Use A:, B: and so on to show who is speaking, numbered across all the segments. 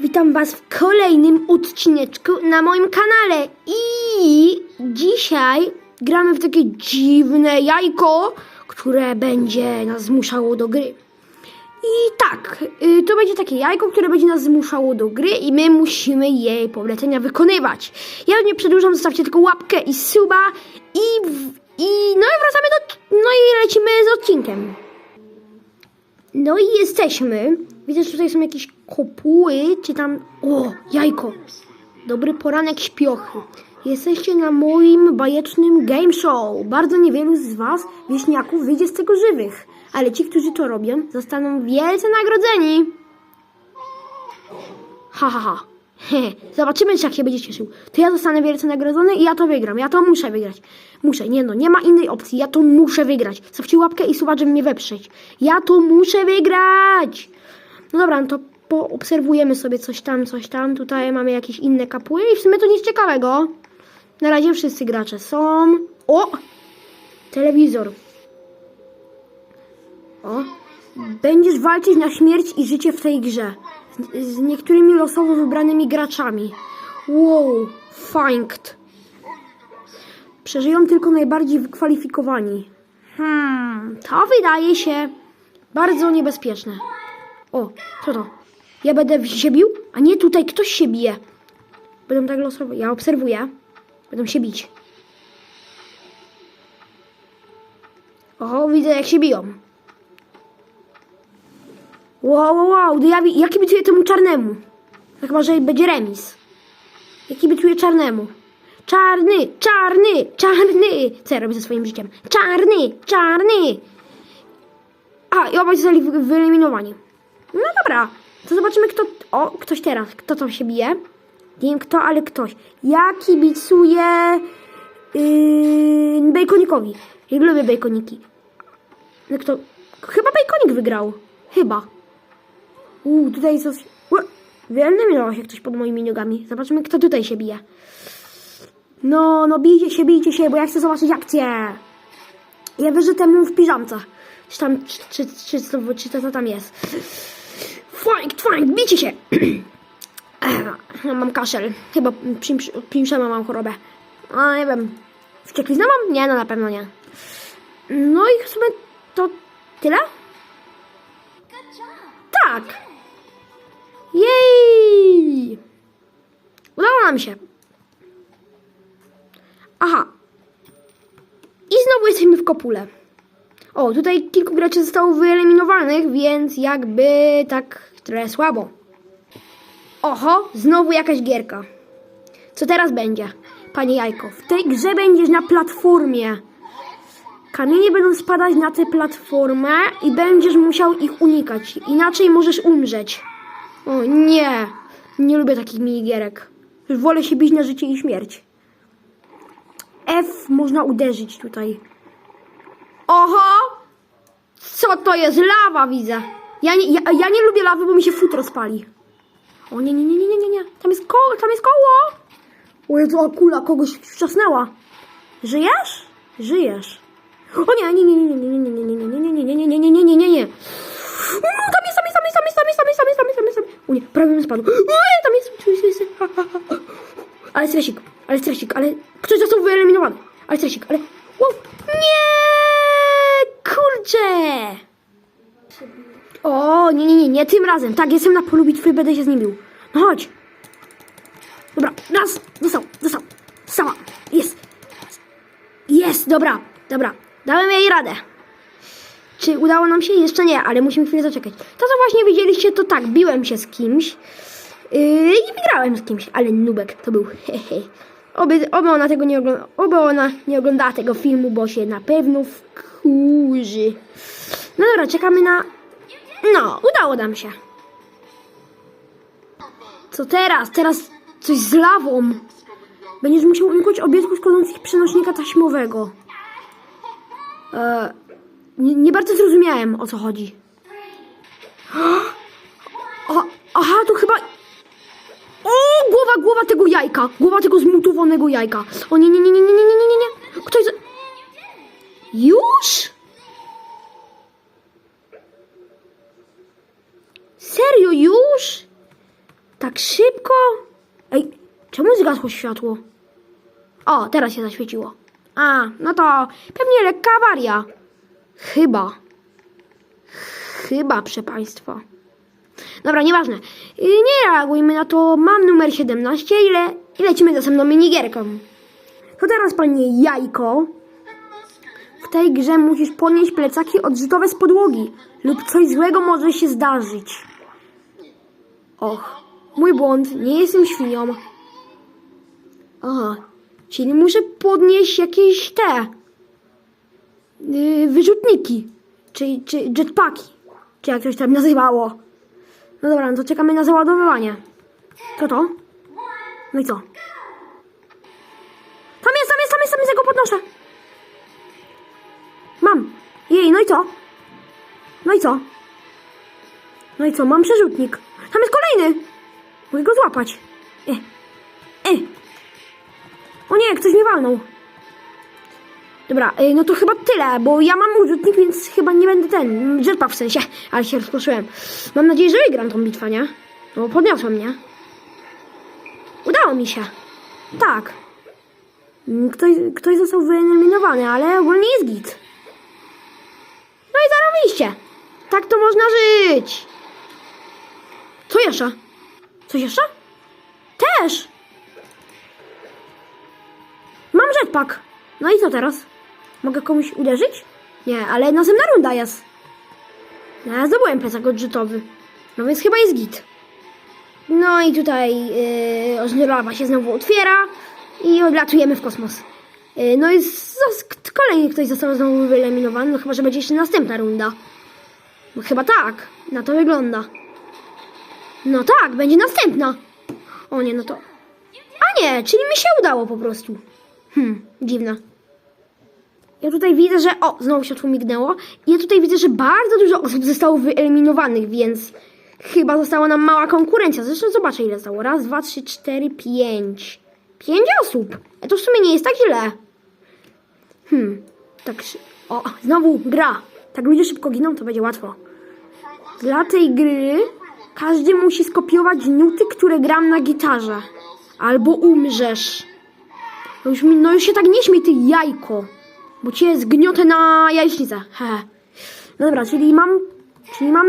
A: Witam Was w kolejnym odcineczku na moim kanale i dzisiaj gramy w takie dziwne jajko, które będzie nas zmuszało do gry. I tak, y, to będzie takie jajko, które będzie nas zmuszało do gry i my musimy jej polecenia wykonywać. Ja nie przedłużam, zostawcie tylko łapkę i suba i, i no i wracamy do, no i lecimy z odcinkiem. No i jesteśmy. Widzę, że tutaj są jakieś kopuły, czy tam... O, jajko. Dobry poranek śpiochy. Jesteście na moim bajecznym game show. Bardzo niewielu z was, wieśniaków, wyjdzie z tego żywych. Ale ci, którzy to robią, zostaną wielce nagrodzeni. Ha, ha, ha. Zobaczymy, czy jak się będzie cieszył. To ja zostanę wielce nagrodzony i ja to wygram. Ja to muszę wygrać. Muszę, nie no, nie ma innej opcji. Ja to muszę wygrać. Zostawcie łapkę i suba, żeby mnie weprzeć. Ja to muszę wygrać. No dobra, no to poobserwujemy sobie coś tam, coś tam. Tutaj mamy jakieś inne kapuły i w sumie to nic ciekawego. Na razie wszyscy gracze są. O! Telewizor. O. Będziesz walczyć na śmierć i życie w tej grze. Z, niektórymi losowo wybranymi graczami. Wow, fankt. Przeżyją tylko najbardziej wykwalifikowani. Hmm, to wydaje się bardzo niebezpieczne. O, co to? Ja będę się bił? A nie, tutaj ktoś się bije. Będę tak losowo. Ja obserwuję. Będą się bić. Oho, widzę jak się biją. Wow, wow, wow. Ja, wi- ja kibicuję temu czarnemu. To chyba, że będzie remis. Ja kibicuję czarnemu. Czarny, czarny, czarny. Co ja robię ze swoim życiem? Czarny, czarny. A, i obaj zostali wy- wyeliminowani. No dobra, to zobaczymy kto... O, ktoś teraz. Kto tam się bije? Nie wiem kto, ale ktoś. Ja kibicuję... Yy, bejkonikowi. Ja lubię bejkoniki. No kto... Chyba bejkonik wygrał. Chyba. Uuu, tutaj coś... Ue, Wyeliminował się ktoś pod moimi nogami. Zobaczymy kto tutaj się bije. No, no bijcie się, bijcie się, bo ja chcę zobaczyć akcję. Ja wierzę temu w piżamce. Czy tam, czy, czy, czy, czy, czy to, to tam jest. Fajk, fajk, bijcie się. Mam kaszel. Chyba pimprzema mam chorobę. A, nie wiem. Wściekliznę mam? Nie, no na pewno nie. No i w sumie to tyle? Tak. Jej! Udało nam się. Aha. I znowu jesteśmy w kopule. O, tutaj kilku graczy zostało wyeliminowanych, więc jakby tak trochę słabo. Oho, znowu jakaś gierka. Co teraz będzie? Panie Jajko, w tej grze będziesz na platformie. Kamienie będą spadać na tę platformę i będziesz musiał ich unikać. Inaczej możesz umrzeć. O nie, nie lubię takich minigierek. Wolę się bić na życie i śmierć. F można uderzyć tutaj. Oho! Co to jest? Lawa widzę. Ja nie, ja, ja nie lubię lawy, bo mi się futro spali. O nie, nie, nie, nie, nie, nie, nie. Tam jest koło, tam jest koło. O Jezu, a kula kogoś wczasnęła. Żyjesz? Żyjesz. O nie, nie, nie, nie, nie, nie, nie, nie, nie, nie, nie, nie, nie, nie, nie, nie, nie, nie. Tam jest, tam jest, tam jest, tam jest, tam jest, tam jest, tam jest, tam jest, tam jest, tam jest. O nie, prawie bym spadł. Oj, tam jest, jest, jest. Ha. Ale stresik, ale stresik, ale ktoś został wyeliminowany. Ale stresik, ale... Wow. Nie! Kurczę! O, nie, nie, nie, nie, tym razem. Tak, jestem na polu bitwy, będę się z nim bił. No chodź. Dobra, raz, dostał, dostał, dostała, jest. Jest, dobra, dobra, dałem jej radę. Czy udało nam się? Jeszcze nie, ale musimy chwilę zaczekać. To, co właśnie widzieliście, to tak, biłem się z kimś yy, i wygrałem z kimś, ale nubek to był hehe. Oby, oby ona tego nie oby ona nie oglądała tego filmu, bo się na pewno wkurzy. No dobra, czekamy na... No, udało nam się. Co teraz? Teraz coś z lawą. Będziesz musiał uniknąć obietków szkodzących przenośnika taśmowego. E, nie, nie bardzo zrozumiałem, o co chodzi. O, aha, to chyba... O, głowa, głowa tego jajka. Głowa tego zmutowanego jajka. O nie, nie, nie, nie, nie, nie, nie, nie, nie. Ktoś... za- Już? Serio, już? Tak szybko? Ej, czemu zgasło światło? O, teraz się zaświeciło. A, no to pewnie lekka awaria. Chyba. Chyba, proszę Państwa. Dobra, nieważne. Y, Nie reagujmy na to. Mam numer 17 i, i lecimy za następną minigierką. To teraz, panie Jajko, w tej grze musisz podnieść plecaki odrzutowe z podłogi lub coś złego może się zdarzyć. Och, mój błąd, nie jestem świnią. Aha, czyli muszę podnieść jakieś te yy, wyrzutniki, czy, czy jetpacki, czy jak to się tam nazywało. No dobra, no to czekamy na załadowywanie. Co to? No i co? Tam jest, tam jest, tam jest, tam jest, ja go podnoszę. Mam. Jej, no i co? No i co? No i co? Mam przerzutnik. Tam jest kolejny. Mogę go złapać. E. E. O nie, ktoś mnie walnął. Dobra, e, no to chyba tyle, bo ja mam urzutnik, więc chyba nie będę ten, jetpack w sensie, ale się rozproszyłem. Mam nadzieję, że wygram tą bitwę, nie? No bo podniosłem, mnie. Udało mi się. Tak. Mm, Ktoś, ktoś został wyeliminowany, ale ogólnie jest git. No i zarobiście. Tak to można żyć. Co jeszcze? Coś jeszcze? Też. Mam jetpack. No i co teraz? Mogę komuś uderzyć? Nie, ale następna runda jest. No, ja zdobyłem plecak odrzutowy. No więc chyba jest git. No i tutaj yy, się znowu otwiera i odlatujemy w kosmos. Yy, no i kolejny ktoś został znowu wyeliminowany, no chyba, że będzie jeszcze następna runda. No chyba tak, na to wygląda. No tak, będzie następna. O nie, no to... A nie, czyli mi się udało po prostu. Hmm, dziwne. Ja tutaj widzę, że. O, znowu światło mignęło. Ja tutaj widzę, że bardzo dużo osób zostało wyeliminowanych, więc chyba została nam mała konkurencja. Zresztą zobaczę, ile zostało. Raz, dwa, trzy, cztery, pięć. Pięć osób. E, To w sumie nie jest tak źle. Hmm, tak. O, znowu gra. Tak ludzie szybko giną, to będzie łatwo. Dla tej gry każdy musi skopiować nuty, które gram na gitarze. Albo umrzesz. No już, mi- no już się tak nie śmiej, ty jajko. Bo cię zgniotę na jajecznicę. No dobra, czyli mam. Czyli mam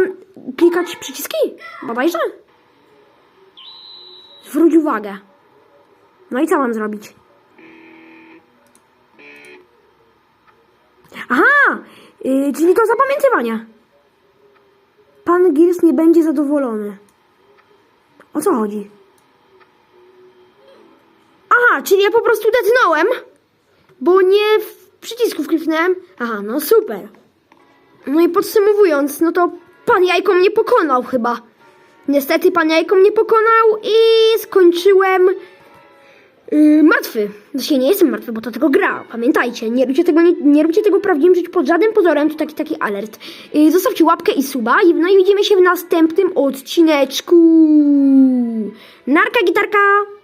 A: klikać przyciski? Bodajże? Zwróć uwagę. No i co mam zrobić? Aha! Yy, czyli do zapamiętywania. Pan Gears nie będzie zadowolony. O co chodzi? Aha, czyli ja po prostu detnąłem, bo nie w przycisku kliknąłem. Aha, no super. No i podsumowując, no to pan Jajko mnie pokonał chyba. Niestety pan Jajko mnie pokonał i skończyłem yy, martwy. Znaczy nie jestem martwy, bo to tylko gra. Pamiętajcie, nie róbcie tego, nie, nie róbcie tego prawdziwym życiu pod żadnym pozorem, to taki taki alert. Yy, zostawcie łapkę i suba i no i widzimy się w następnym odcineczku. Narka gitarka!